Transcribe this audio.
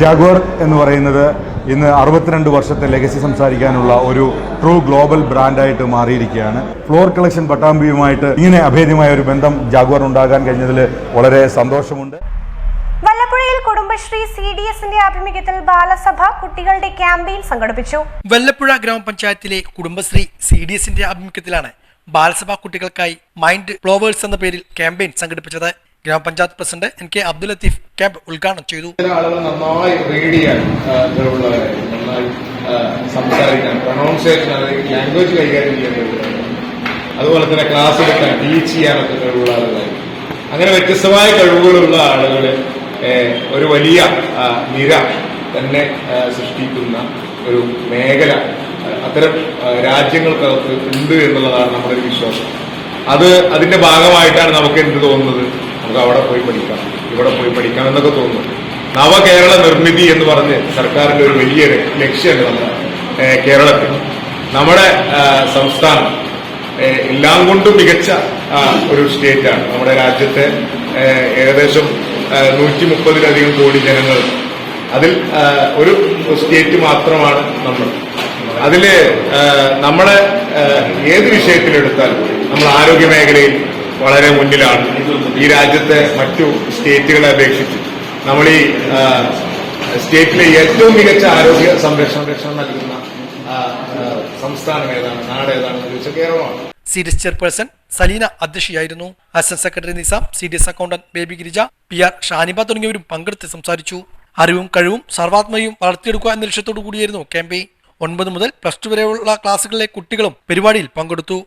Jaguar എന്ന് പറയുന്നത് ഇന്ന് അറുപത്തിരണ്ട് വർഷത്തെ ലെഗസി സംസാരിക്കാനുള്ള ഒരു ട്രൂ ഗ്ലോബൽ ബ്രാൻഡായിട്ട് മാറിയിരിക്കുകയാണ്. ഫ്ലോർ കളക്ഷൻ പട്ടാമ്പിയുമായിട്ട് ഇങ്ങനെ അഭേദ്യമായ ഒരു ബന്ധം ജാഗ്വർ ഉണ്ടാകാൻ കഴിഞ്ഞതിൽ വളരെ സന്തോഷമുണ്ട്. വല്ലപ്പുഴയിൽ കുടുംബശ്രീ സി ഡി എസിന്റെ ആഭിമുഖ്യത്തിൽ ബാലസഭ കുട്ടികളുടെ ക്യാമ്പയിൻ സംഘടിപ്പിച്ചു. വല്ലപ്പുഴ ഗ്രാമപഞ്ചായത്തിലെ കുടുംബശ്രീ സി ഡി എസിന്റെ ആഭിമുഖ്യത്തിലാണ് ബാലസഭാ കുട്ടികൾക്കായി മൈൻഡ് ഫ്ലോവേഴ്സ് എന്ന പേരിൽ ക്യാമ്പയിൻ സംഘടിപ്പിച്ചത്. ഗ്രാമപഞ്ചായത്ത് president N K Abdul Latheef camp ഉദ്ഘാടനം ചെയ്തു. ആളുകൾ നന്നായി റീഡ് ചെയ്യാൻ നന്നായി സംസാരിക്കാൻ ലാംഗ്വേജ് കൈകാര്യം ചെയ്യാൻ അതുപോലെ തന്നെ ക്ലാസ് എടുക്കാൻ ടീച്ച് ചെയ്യാനൊക്കെ കഴിവുള്ള ആളുകളായിരിക്കും. അങ്ങനെ വ്യത്യസ്തമായ കഴിവുകളുള്ള ആളുകളെ ഒരു വലിയ നിര തന്നെ സൃഷ്ടിക്കുന്ന ഒരു മേഖല അത്തരം രാജ്യങ്ങൾക്കകത്ത് ഉണ്ട് എന്നുള്ളതാണ് നമ്മുടെ ഒരു വിശ്വാസം. അത് അതിന്റെ ഭാഗമായിട്ടാണ് നമുക്ക് എന്ത് തോന്നുന്നത്? നമുക്ക് അവിടെ പോയി പഠിക്കാം. ഇവിടെ പോയി പഠിക്കാം എന്നൊക്കെ തോന്നുന്നു. നവകേരള നിർമ്മിതി എന്ന് പറഞ്ഞ് സർക്കാരിന്റെ ഒരു വലിയ ലക്ഷ്യമുണ്ട് നമ്മുടെ കേരളത്തിൽ. നമ്മുടെ സംസ്ഥാനം എല്ലാം കൊണ്ടും മികച്ച ഒരു സ്റ്റേറ്റാണ്. നമ്മുടെ രാജ്യത്തെ ഏകദേശം നൂറ്റി മുപ്പതിലധികം കോടി ജനങ്ങൾ അതിൽ ഒരു സ്റ്റേറ്റ് മാത്രമാണ് നമ്മൾ. അതിൽ നമ്മുടെ ഏത് വിഷയത്തിലെടുത്താലും നമ്മൾ ആരോഗ്യ മേഖലയിൽ വളരെ മുന്നിലാണ്. ഈ രാജ്യത്തെ മറ്റു സ്റ്റേറ്റുകളെ അപേക്ഷിച്ച്. നമ്മൾ ഈ സ്റ്റേറ്റിലെ ഏറ്റവും മികച്ച ആരോഗ്യ സംരക്ഷണ നൽകുന്ന സംസ്ഥാനം ഏതാണ്? നാട് ഏതാണെന്ന് ചോദിച്ചാൽ കേരളമാണ്. C D chairperson Saleena അധ്യക്ഷയായിരുന്നു. Assistant secretary Nizam C D S accountant Baby Girija P R Shaniba തുടങ്ങിയവരും പങ്കെടുത്ത് സംസാരിച്ചു. അറിവും കഴിവും സർവാത്മയും വളർത്തിയെടുക്കുക എന്ന ലക്ഷ്യത്തോടു കൂടിയായിരുന്നു ക്യാമ്പയിൻ. ഒൻപത് മുതൽ പ്ലസ് ടു വരെയുള്ള ക്ലാസ്സുകളിലെ കുട്ടികളും പരിപാടിയിൽ പങ്കെടുത്തു.